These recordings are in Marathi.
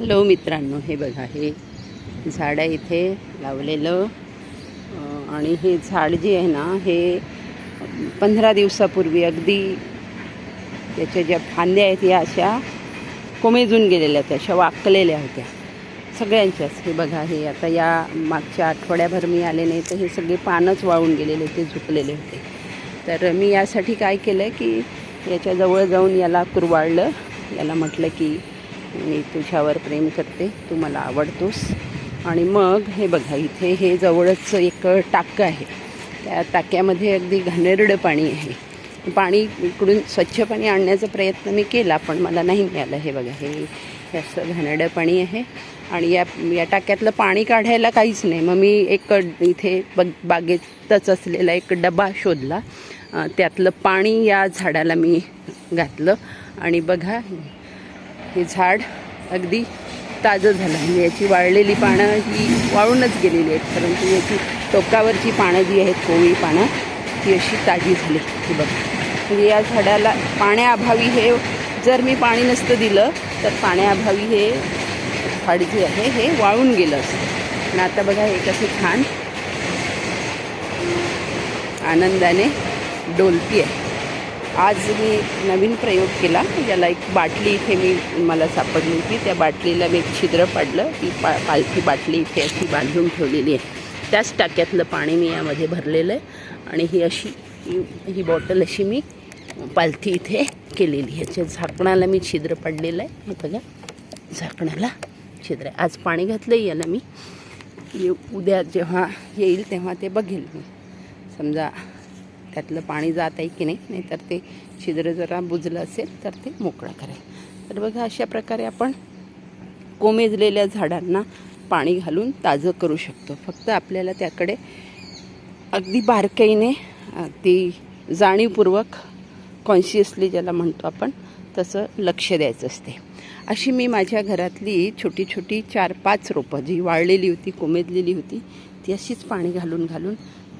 हॅलो मित्रांनो हे बघा हे झाड आहे इथे लावलेलं. आणि हे झाड जे आहे ना हे पंधरा दिवसापूर्वी अगदी त्याच्या ज्या फांद्या आहेत या अशा कोमेजून गेलेल्या होत्या अशा वाकलेल्या होत्या. सगळ्यांच्याच हे बघा हे आता या मागच्या आठवड्याभर मी आले नाही तर हे सगळे पानच वाळून गेलेले होते झुकलेले होते. तर मी यासाठी काय केलं की याच्याजवळ जाऊन याला कुरवाळलं. याला म्हटलं की मी तुझ्यावर प्रेम करते तू मला आवडतोस. आणि मग हे बघा इथे हे जवळच एक टाकं आहे. त्या टाक्यामध्ये अगदी घाणेरडं पाणी आहे. पाणी इकडून स्वच्छ पाणी आणण्याचा प्रयत्न मी केला पण मला नाही मिळालं. हे बघा हे असं घाणेरडं पाणी आहे. आणि या या टाक्यातलं पाणी काढायला काहीच नाही. मग मी एक इथे बग बागेतच असलेला एक डबा शोधला. त्यातलं पाणी या झाडाला मी घातलं. आणि बघा हे झाड अगदी ताजं झालं. म्हणजे याची वाळलेली पानं ही वाळूनच गेलेली आहेत परंतु याची टोकावरची पानं जी आहेत कोवळी पानं ती अशी ताजी झाली. ही बघा. म्हणजे या झाडाला पाण्याअभावी हे जर मी पाणी नसतं दिलं तर पाण्याअभावी हे झाड जे आहे हे वाळून गेलं असतं. पण आता बघा हे कसं छान आनंदाने डोलती आहे. आज मी नवीन प्रयोग केला. ज्याला एक बाटली इथे मी मला सापडली होती. त्या बाटलीला मी एक छिद्र पाडलं. ती पा पालथी बाटली इथे अशी बांधून ठेवलेली आहे. त्याच टाक्यातलं पाणी मी यामध्ये भरलेलं आहे. आणि ही अशी ही बॉटल अशी मी पालथी इथे केलेली आहे. झाकणाला मी छिद्र पाडलेलं आहे. हे बघा झाकणाला छिद्र आहे. आज पाणी घातलं याला मी. उद्या जेव्हा येईल तेव्हा ते बघेल मी. समजा त्यातलं पाणी जात आहे की नाही नाहीतर ते छिद्र जरा बुजलं असेल तर ते मोकळं करेल. तर बघा अशा प्रकारे आपण कोमेजलेल्या झाडांना पाणी घालून ताजं करू शकतो. फक्त आपल्याला त्याकडे अगदी बारकाईने ती जाणीवपूर्वक कॉन्शियसली ज्याला म्हणतो आपण तसं लक्ष द्यायचं असते. अशी मी माझ्या घरातली छोटी छोटी चार पाच रोपं जी वाळलेली होती कोमेजलेली होती ती अशीच पाणी घालून घालून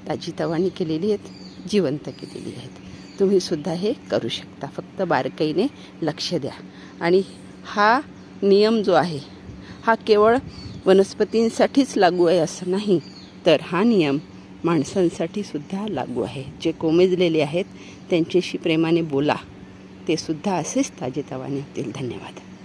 ताजी तवाणी केलेली आहेत. जिवंत केलेली आहेत. तुम्हीसुद्धा हे करू शकता. फक्त बारकाईने लक्ष द्या. आणि हा नियम जो आहे हा केवळ वनस्पतींसाठीच लागू आहे असं नाही तर हा नियम माणसांसाठी सुद्धा लागू आहे. जे कोमेजलेले आहेत त्यांच्याशी प्रेमाने बोला. ते सुद्धा असेच ताजेतवाने होतील धन्यवाद.